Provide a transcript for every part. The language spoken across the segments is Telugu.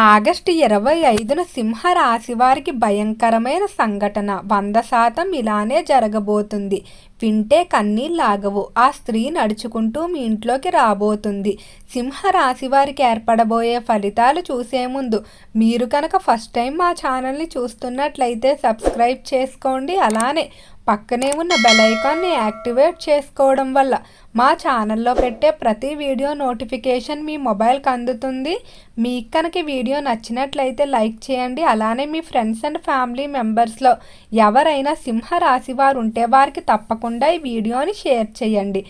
ఆగస్టు ఇరవై ఐదున సింహ రాశి వారికి భయంకరమైన సంఘటన. వంద శాతం ఇలానే జరగబోతుంది. వింటే కన్నీళ్ళాగవు ఆ స్త్రీ నడుచుకుంటూ మీ ఇంట్లోకి రాబోతుంది. సింహ రాశి వారికి ఏర్పడబోయే ఫలితాలు చూసే ముందు మీరు కనుక ఫస్ట్ టైం మా ఛానల్ని చూస్తున్నట్లయితే సబ్స్క్రైబ్ చేసుకోండి. అలానే పక్కనే ఉన్న బెల్ ఐకాన్ని యాక్టివేట్ చేసుకోవడం వల్ల మా ఛానల్లో పెట్టే ప్రతి వీడియో నోటిఫికేషన్ మీ మొబైల్కి అందుతుంది. మీకు కనుక వీడియో నచ్చినట్లయితే లైక్ చేయండి. అలానే మీ ఫ్రెండ్స్ అండ్ ఫ్యామిలీ మెంబర్స్లో ఎవరైనా సింహ రాశి వారు ఉంటే వారికి తప్పకుండా ఈ వీడియోని షేర్ చేయండి.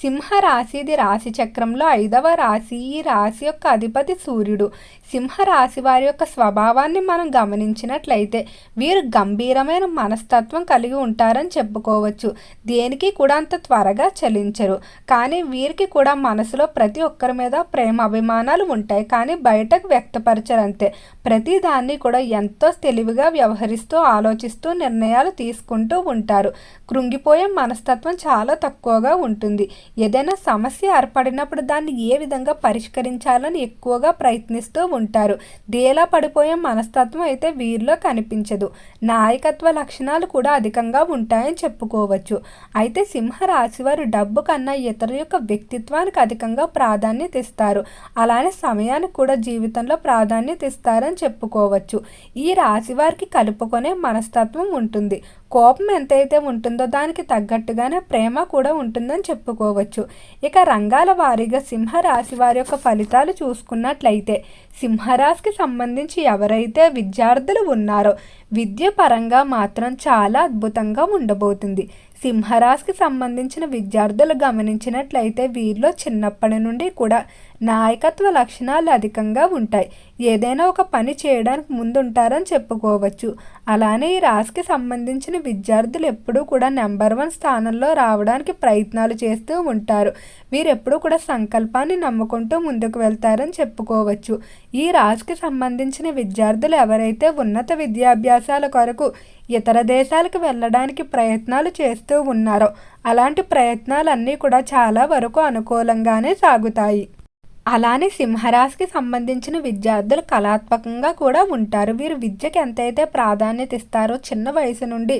సింహ రాశిది రాశి చక్రంలో ఐదవ రాశి ఈ రాశి యొక్క అధిపతి సూర్యుడు. సింహ రాశి వారి యొక్క స్వభావాన్ని మనం గమనించినట్లయితే వీరు గంభీరమైన మనస్తత్వం కలిగి ఉంటారని చెప్పుకోవచ్చు. దేనికి కూడా అంత త్వరగా చలించరు. కానీ వీరికి కూడా మనసులో ప్రతి ఒక్కరి మీద ప్రేమ అభిమానాలు ఉంటాయి. కానీ బయటకు వ్యక్తపరచరు అంతే. ప్రతిదాన్ని కూడా ఎంతో తెలివిగా వ్యవహరిస్తూ ఆలోచిస్తూ నిర్ణయాలు తీసుకుంటూ ఉంటారు. కృంగిపోయే మనస్తత్వం చాలా తక్కువగా ఉంటుంది. ఏదైనా సమస్య ఏర్పడినప్పుడు దాన్ని ఏ విధంగా పరిష్కరించాలని ఎక్కువగా ప్రయత్నిస్తూ ఉంటారు. దేలా పడిపోయే మనస్తత్వం అయితే వీరిలో కనిపించదు. నాయకత్వ లక్షణాలు కూడా అధికంగా ఉంటాయని చెప్పుకోవచ్చు. అయితే సింహ రాశి వారు డబ్బు కన్నా ఇతర యొక్క వ్యక్తిత్వానికి అధికంగా ప్రాధాన్యత ఇస్తారు. అలానే సమయానికి కూడా జీవితంలో ప్రాధాన్యత ఇస్తారని చెప్పుకోవచ్చు. ఈ రాశి వారికి కలుపుకొనే మనస్తత్వం ఉంటుంది. కోపం ఎంతైతే ఉంటుందో దానికి తగ్గట్టుగానే ప్రేమ కూడా ఉంటుందని చెప్పుకోవచ్చు. ఇక రంగాల వారీగా సింహరాశి వారి యొక్క ఫలితాలు చూసుకున్నట్లయితే సింహరాశికి సంబంధించి ఎవరైతే విద్యార్థులు ఉన్నారో విద్య పరంగా మాత్రం చాలా అద్భుతంగా ఉండబోతుంది. సింహరాశికి సంబంధించిన విద్యార్థులు గమనించినట్లయితే వీరిలో చిన్నప్పటి నుండి కూడా నాయకత్వ లక్షణాలు అధికంగా ఉంటాయి. ఏదైనా ఒక పని చేయడానికి ముందుంటారని చెప్పుకోవచ్చు. అలానే ఈ రాశికి సంబంధించిన విద్యార్థులు ఎప్పుడూ కూడా నెంబర్ వన్ స్థానంలో రావడానికి ప్రయత్నాలు చేస్తూ ఉంటారు. వీరెప్పుడూ కూడా సంకల్పాన్ని నమ్ముకుంటూ ముందుకు వెళ్తారని చెప్పుకోవచ్చు. ఈ రాశికి సంబంధించిన విద్యార్థులు ఎవరైతే ఉన్నత విద్యాభ్యాసాల కొరకు ఇతర దేశాలకు వెళ్ళడానికి ప్రయత్నాలు చేస్తూ ఉన్నారో అలాంటి ప్రయత్నాలన్నీ కూడా చాలా వరకు అనుకూలంగానే సాగుతాయి. అలానే సింహరాశికి సంబంధించిన విద్యార్థులు కళాత్మకంగా కూడా ఉంటారు. వీరు విద్యకి ఎంతైతే ప్రాధాన్యత ఇస్తారో చిన్న వయసు నుండి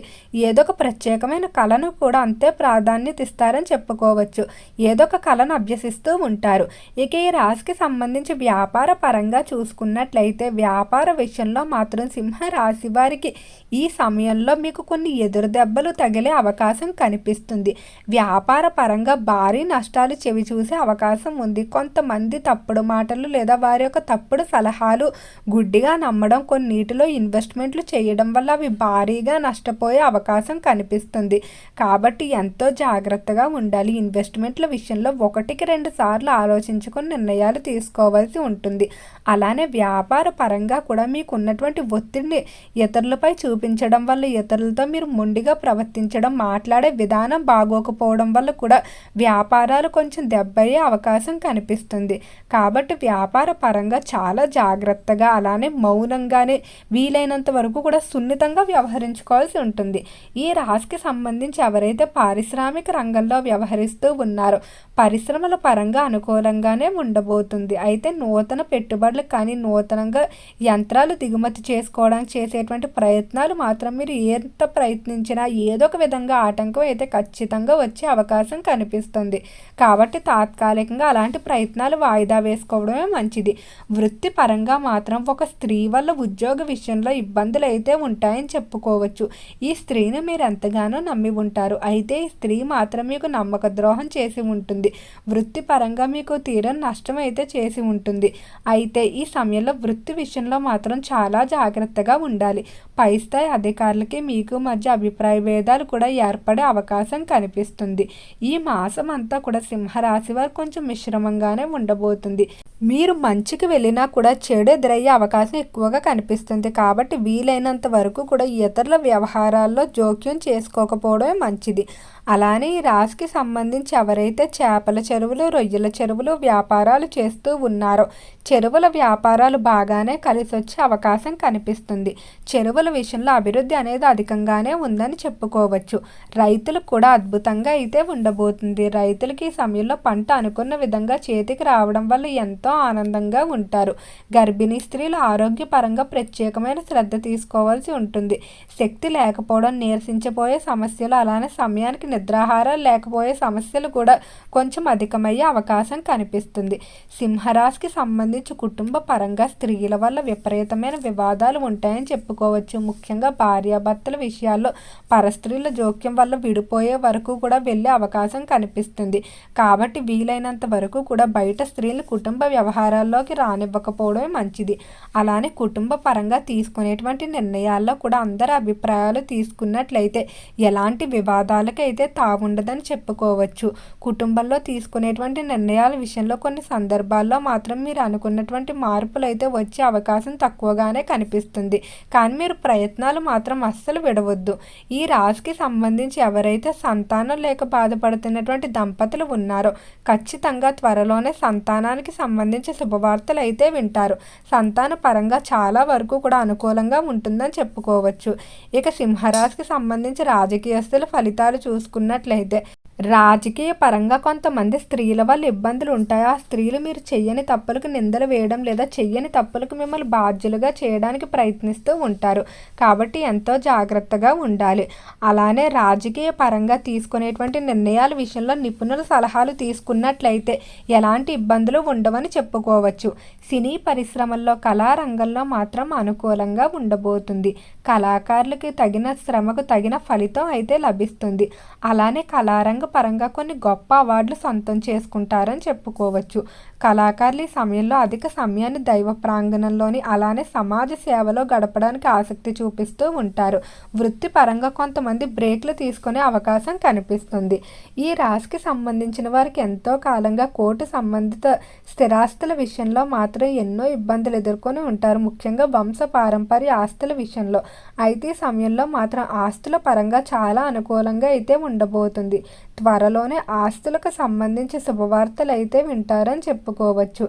ఏదో ఒక ప్రత్యేకమైన కళను కూడా అంతే ప్రాధాన్యత ఇస్తారని చెప్పుకోవచ్చు. ఏదో ఒక కళను అభ్యసిస్తూ ఉంటారు. ఇక ఈ రాశికి సంబంధించి వ్యాపార పరంగా చూసుకున్నట్లయితే వ్యాపార విషయంలో మాత్రం సింహ రాశి వారికి ఈ సమయంలో మీకు కొన్ని ఎదురు దెబ్బలు తగిలే అవకాశం కనిపిస్తుంది. వ్యాపార పరంగా భారీ నష్టాలు చెవి చూసే అవకాశం ఉంది. కొంతమంది మంది తప్పుడు మాటలు లేదా వారి యొక్క తప్పుడు సలహాలు గుడ్డిగా నమ్మడం కొన్నిటిలో ఇన్వెస్ట్మెంట్లు చేయడం వల్ల అవి భారీగా నష్టపోయే అవకాశం కనిపిస్తుంది. కాబట్టి ఎంతో జాగ్రత్తగా ఉండాలి. ఇన్వెస్ట్మెంట్ల విషయంలో ఒకటికి రెండు సార్లు ఆలోచించుకొని నిర్ణయాలు తీసుకోవాల్సి ఉంటుంది. అలానే వ్యాపార పరంగా కూడా మీకు ఉన్నటువంటి ఒత్తిడిని ఇతరులపై చూపించడం వల్ల ఇతరులతో మీరు మొండిగా ప్రవర్తించడం మాట్లాడే విధానం బాగోకపోవడం వల్ల కూడా వ్యాపారాలు కొంచెం దెబ్బయ్యే అవకాశం కనిపిస్తుంది. కాబట్టి వ్యాపార పరంగా చాలా జాగ్రత్తగా అలానే మౌనంగానే వీలైనంత వరకు కూడా సున్నితంగా వ్యవహరించుకోవాల్సి ఉంటుంది. ఈ రాశికి సంబంధించి ఎవరైతే పారిశ్రామిక రంగంలో వ్యవహరిస్తూ ఉన్నారో పరిశ్రమల పరంగా అనుకూలంగానే ఉండబోతుంది. అయితే నూతన పెట్టుబడులు కానీ నూతనంగా యంత్రాలు దిగుమతి చేసుకోవడానికి చేసేటువంటి ప్రయత్నాలు మాత్రం మీరు ఎంత ప్రయత్నించినా ఏదో ఒక విధంగా ఆటంకం అయితే ఖచ్చితంగా వచ్చే అవకాశం కనిపిస్తుంది. కాబట్టి తాత్కాలికంగా అలాంటి ప్రయత్నాలు వాయిదా వేసుకోవడమే మంచిది. వృత్తిపరంగా మాత్రం ఒక స్త్రీ వల్ల ఉద్యోగ విషయంలో ఇబ్బందులు అయితే ఉంటాయని చెప్పుకోవచ్చు. ఈ స్త్రీని మీరు ఎంతగానో నమ్మి ఉంటారు. అయితే ఈ స్త్రీ మాత్రం మీకు నమ్మక ద్రోహం చేసి ఉంటుంది. వృత్తిపరంగా మీకు తీరని నష్టం అయితే చేసి ఉంటుంది. అయితే ఈ సమయంలో వృత్తి విషయంలో మాత్రం చాలా జాగ్రత్తగా ఉండాలి. పై స్థాయి అధికారులకి మీకు మధ్య అభిప్రాయ భేదాలు కూడా ఏర్పడే అవకాశం కనిపిస్తుంది. ఈ మాసం అంతా కూడా సింహరాశి వారు కొంచెం మిశ్రమంగానే ఉండబోతుంది మీరు మంచికి వెళ్ళినా కూడా చెడు ఎదురయ్యే అవకాశం ఎక్కువగా కనిపిస్తుంది. కాబట్టి వీలైనంత వరకు కూడా ఇతరుల వ్యవహారాల్లో జోక్యం చేసుకోకపోవడమే మంచిది. అలానే ఈ రాశికి సంబంధించి ఎవరైతే చేపల చెరువులు రొయ్యల చెరువులు వ్యాపారాలు చేస్తూ ఉన్నారో చెరువుల వ్యాపారాలు బాగానే కలిసి వచ్చే అవకాశం కనిపిస్తుంది. చెరువుల విషయంలో అభివృద్ధి అనేది అధికంగానే ఉందని చెప్పుకోవచ్చు. రైతులకు కూడా అద్భుతంగా అయితే ఉండబోతుంది. రైతులకి ఈ సమయంలో పంట అనుకున్న విధంగా చేతికి రావడం వల్ల ఎంతో ఆనందంగా ఉంటారు. గర్భిణీ స్త్రీలు ఆరోగ్యపరంగా ప్రత్యేకమైన శ్రద్ధ తీసుకోవాల్సి ఉంటుంది. శక్తి లేకపోవడం నీరసించబోయే సమస్యలు అలానే సమయానికి నిద్రాహారాలు లేకపోయే సమస్యలు కూడా కొంచెం అధికమయ్యే అవకాశం కనిపిస్తుంది. సింహరాశికి సంబంధించి కుటుంబ పరంగా స్త్రీల వల్ల విపరీతమైన వివాదాలు ఉంటాయని చెప్పుకోవచ్చు. ముఖ్యంగా భార్యాభర్తల విషయాల్లో పరస్త్రీల జోక్యం వల్ల విడిపోయే వరకు కూడా వెళ్ళే అవకాశం కనిపిస్తుంది. కాబట్టి వీలైనంత వరకు కూడా బయట స్త్రీలు కుటుంబ వ్యవహారాల్లోకి రానివ్వకపోవడమే మంచిది. అలానే కుటుంబ పరంగా తీసుకునేటువంటి నిర్ణయాల్లో కూడా అందరి అభిప్రాయాలు తీసుకున్నట్లయితే ఎలాంటి వివాదాలకైతే తావుండదని చెప్పుకోవచ్చు. కుటుంబంలో తీసుకునేటువంటి నిర్ణయాల విషయంలో కొన్ని సందర్భాల్లో మాత్రం మీరు అనుకున్నటువంటి మార్పులు అయితే వచ్చే అవకాశం తక్కువగానే కనిపిస్తుంది. కానీ మీరు ప్రయత్నాలు మాత్రం అస్సలు విడవద్దు. ఈ రాశికి సంబంధించి ఎవరైతే సంతానం లేక బాధపడుతున్నటువంటి దంపతులు ఉన్నారో ఖచ్చితంగా త్వరలోనే సంతానానికి సంబంధించి శుభవార్తలు అయితే వింటారు. సంతాన పరంగా చాలా వరకు కూడా అనుకూలంగా ఉంటుందని చెప్పుకోవచ్చు. ఇక సింహరాశికి సంబంధించి రాజకీయస్తుల ఫలితాలు చూసుకున్నట్లయితే రాజకీయ పరంగా కొంతమంది స్త్రీల వల్ల ఇబ్బందులు ఉంటాయి. ఆ స్త్రీలు మీరు చెయ్యని తప్పులకు నిందలు వేయడం లేదా చెయ్యని తప్పులకు మిమ్మల్ని బాధ్యులుగా చేయడానికి ప్రయత్నిస్తూ ఉంటారు. కాబట్టి ఎంతో జాగ్రత్తగా ఉండాలి. అలానే రాజకీయ పరంగా తీసుకునేటువంటి నిర్ణయాల విషయంలో నిపుణుల సలహాలు తీసుకున్నట్లయితే ఎలాంటి ఇబ్బందులు ఉండవని చెప్పుకోవచ్చు. సినీ పరిశ్రమల్లో కళారంగంలో మాత్రం అనుకూలంగా ఉండబోతుంది. కళాకారులకి తగిన శ్రమకు తగిన ఫలితం అయితే లభిస్తుంది. అలానే కళారంగ పరంగా కొన్ని గొప్ప అవార్డులు సొంతం చేసుకుంటారని చెప్పుకోవచ్చు. కళాకారులు ఈ సమయంలో అధిక సమయాన్ని దైవ ప్రాంగణంలోని అలానే సమాజ సేవలో గడపడానికి ఆసక్తి చూపిస్తూ ఉంటారు. వృత్తిపరంగా కొంతమంది బ్రేక్లు తీసుకునే అవకాశం కనిపిస్తుంది. ఈ రాశికి సంబంధించిన వారికి ఎంతో కాలంగా కోర్టు సంబంధిత స్థిరాస్తుల విషయంలో మాత్రం ఎన్నో ఇబ్బందులు ఎదుర్కొని ఉంటారు. ముఖ్యంగా వంశ పారంపర్య ఆస్తుల విషయంలో. అయితే ఈ సమయంలో మాత్రం ఆస్తుల పరంగా చాలా అనుకూలంగా అయితే ఉండబోతుంది. త్వరలోనే ఆస్తులకు సంబంధించి శుభవార్తలు అయితే వింటారని చెప్పుకోవచ్చు.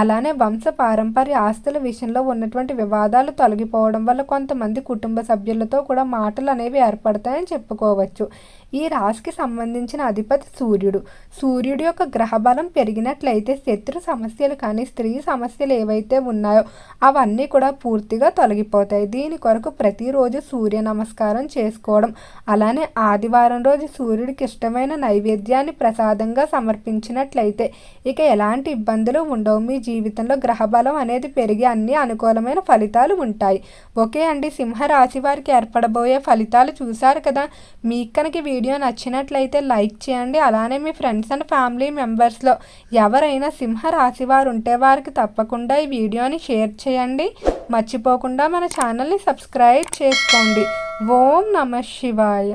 అలానే వంశ పారంపర్య ఆస్తుల విషయంలో ఉన్నటువంటి వివాదాలు తొలగిపోవడం వల్ల కొంతమంది కుటుంబ సభ్యులతో కూడా మాటలు అనేవి ఏర్పడతాయని చెప్పుకోవచ్చు. ఈ రాశికి సంబంధించిన అధిపతి సూర్యుడు. సూర్యుడి యొక్క గ్రహబలం పెరిగినట్లయితే శత్రు సమస్యలు కానీ స్త్రీ సమస్యలు ఏవైతే ఉన్నాయో అవన్నీ కూడా పూర్తిగా తొలగిపోతాయి. దీని కొరకు ప్రతిరోజు సూర్య నమస్కారం చేసుకోవడం అలానే ఆదివారం రోజు సూర్యుడికి ఇష్టమైన నైవేద్యాన్ని ప్రసాదంగా సమర్పించినట్లయితే ఇక ఎలాంటి ఇబ్బందులు ఉండవు. మీ జీవితంలో గ్రహబలం అనేది పెరిగి అన్ని అనుకూలమైన ఫలితాలు ఉంటాయి. ఓకే అండి సింహరాశి వారికి ఏర్పడబోయే ఫలితాలు చూశారు కదా? మీకు కనుక వీడియో వీడియో నచ్చినట్లయితే లైక్ చేయండి. అలానే మీ ఫ్రెండ్స్ అండ్ ఫ్యామిలీ మెంబర్స్లో ఎవరైనా సింహ వారు ఉంటే వారికి తప్పకుండా ఈ వీడియోని షేర్ చేయండి. మర్చిపోకుండా మన ఛానల్ని సబ్స్క్రైబ్ చేసుకోండి. ఓం నమ శివాయ.